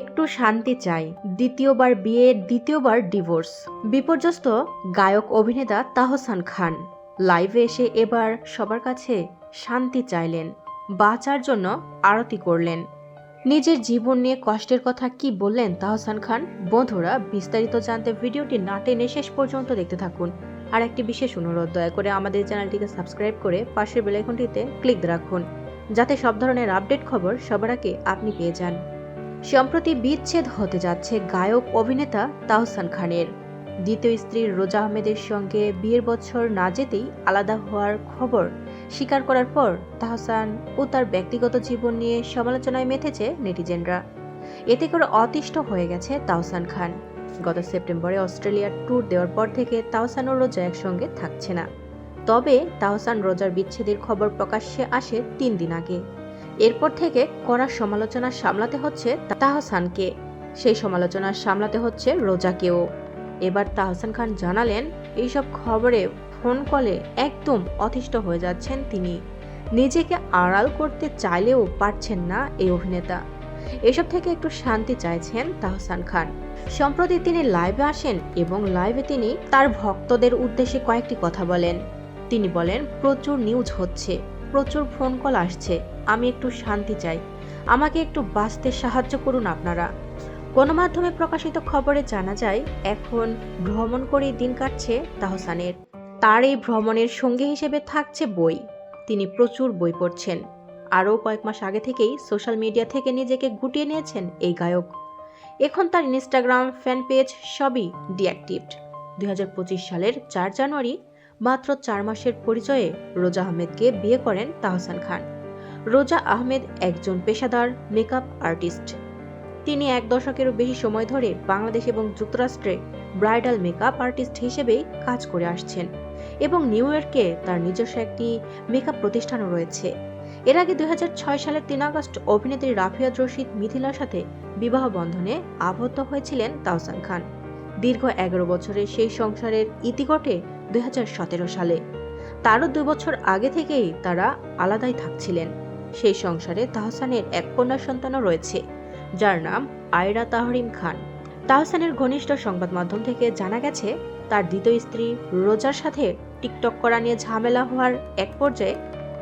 একটু শান্তি চাই। দ্বিতীয়বার বিয়ে, দ্বিতীয়বার ডিভোর্স। বিপর্যস্ত গায়ক অভিনেতা তাহসান খান। লাইভে এসে এবার সবার কাছে শান্তি চাইলেন, বাঁচার জন্য আরতি করলেন। নিজের জীবন নিয়ে কষ্টের কথা কি বললেন তাহসান খান? বন্ধুরা, বিস্তারিত জানতে ভিডিওটি না টেনে শেষ পর্যন্ত দেখতে থাকুন। আর একটি বিশেষ অনুরোধ, দয়া করে আমাদের চ্যানেলটিকে সাবস্ক্রাইব করে পাশের বেলাইকনটিতে ক্লিক রাখুন, যাতে সব ধরনের আপডেট খবর সবার আগে আপনি পেয়ে যান। সম্প্রতি বিচ্ছেদ হতে যাচ্ছে গায়ক অভিনেতা তাহসান খানের। দ্বিতীয় স্ত্রী রোজা আহমেদের সঙ্গে বিয়ের বছর না যেতেই আলাদা হওয়ার খবর স্বীকার করার পর তাহসান ও তার ব্যক্তিগত জীবন নিয়ে সমালোচনায় মেতেছে নেটিজেনরা। এতে করে অতিষ্ঠ হয়ে গেছে তাহসান খান। গত সেপ্টেম্বরে অস্ট্রেলিয়ার ট্যুর দেওয়ার পর থেকে তাহসান ও রোজা একসঙ্গে থাকছে না। তবে তাহসান রোজার বিচ্ছেদের খবর প্রকাশ্যে আসে তিন দিন আগে। এরপর থেকে কড়া সমালোচনা সামলাতে হচ্ছে তাহসানকে। সেই সমালোচনা সামলাতে হচ্ছে রোজাকেও। এবার তাহসান খান জানালেন, এইসব খবরে ফোন কলে একদম অতিষ্ঠ হয়ে যাচ্ছেন তিনি। নিজেকে আড়াল করতে চাইলেও পারছেন না এই অভিনেতা। এসব থেকে একটু শান্তি চাইছেন তাহসান খান। সম্প্রতি তিনি লাইভে আসেন এবং লাইভে তিনি তার ভক্তদের উদ্দেশ্যে কয়েকটি কথা বলেন। তিনি বলেন, প্রচুর নিউজ হচ্ছে। প্রচুর ফোন কল আসছে। আমি একটু শান্তি চাই। আমাকে একটু বাঁচতে সাহায্য করুন আপনারা। গণমাধ্যমে প্রকাশিত খবরে জানা যায়, এখন ভ্রমণ করে দিন কাটছে তাহসানের। তার এই ভ্রমণের সঙ্গী হিসেবে থাকছে বই। তিনি প্রচুর বই পড়ছেন। আরও কয়েক মাস আগে থেকেই সোশ্যাল মিডিয়া থেকে নিজেকে গুটিয়ে নিয়েছেন এই গায়ক। এখন তার ইনস্টাগ্রাম ফ্যান পেজ সবই ডিঅ্যাক্টিভড। দুই হাজার পঁচিশ সালের চার জানুয়ারি মাত্র চার মাসের পরিচয়ে রোজা আহমেদকে বিয়ে করেন তাহসান খান। রোজা আহমেদ একজন পেশাদার মেকআপ আর্টিস্ট। তিনি এক দশকেরও বেশি সময় ধরে বাংলাদেশ এবং যুক্তরাষ্ট্রে ব্রাইডাল মেকআপ আর্টিস্ট হিসেবেই কাজ করে আসছেন এবং নিউ ইয়র্কে তার নিজস্ব একটি মেকআপ প্রতিষ্ঠানও রয়েছে। এর আগে দুই হাজার ছয় সালের তিন আগস্ট অভিনেত্রী রাফিয়াত রশিদ মিথিলার সাথে বিবাহ বন্ধনে আবদ্ধ হয়েছিলেন তাওসান খান। দীর্ঘ এগারো বছরের সেই সংসারের ইতি ঘটে দুই হাজার সতেরো সালে। তারও দুই বছর আগে থেকেই তারা আলাদাই থাকছিলেন। সেই সংসারে তাহসানের এক কন্যা সন্তানও রয়েছে, যার নাম আয়রা তাহরিম খান। তাহসানের ঘনিষ্ঠ সংবাদ মাধ্যম থেকে জানা গেছে, তার দ্বিতীয় স্ত্রী রোজার সাথে টিকটক করা নিয়ে ঝামেলা হওয়ার এক পর্যায়ে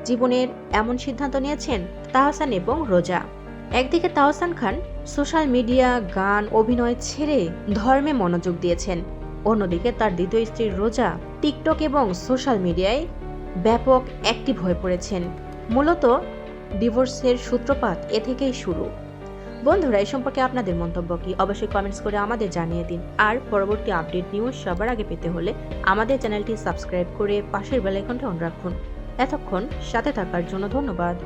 জীবনের এমন সিদ্ধান্ত নিয়েছেন তাহসান এবং রোজা। একদিকে তাহসান খান সোশ্যাল মিডিয়া, গান, অভিনয় ছেড়ে ধর্মে মনোযোগ দিয়েছেন অন্যদিকে তার দ্বিতীয় স্ত্রী রোজা টিকটক এবং সোশ্যাল মিডিয়ায় ব্যাপক অ্যাক্টিভ হয়ে পড়েছেন। মূলত ডিভোর্সের সূত্রপাত এ থেকেই শুরু। বন্ধুরা এই সম্পর্কে আপনাদের মন্তব্য কি? অবশ্যই কমেন্টস করে আমাদের জানিয়ে দিন। আর পরবর্তী আপডেট নিউজ সবার আগে পেতে হলে আমাদের চ্যানেলটি সাবস্ক্রাইব করে পাশের বেলাইকনটা অন রাখুন। এতক্ষণ সাথে থাকার জন্য ধন্যবাদ।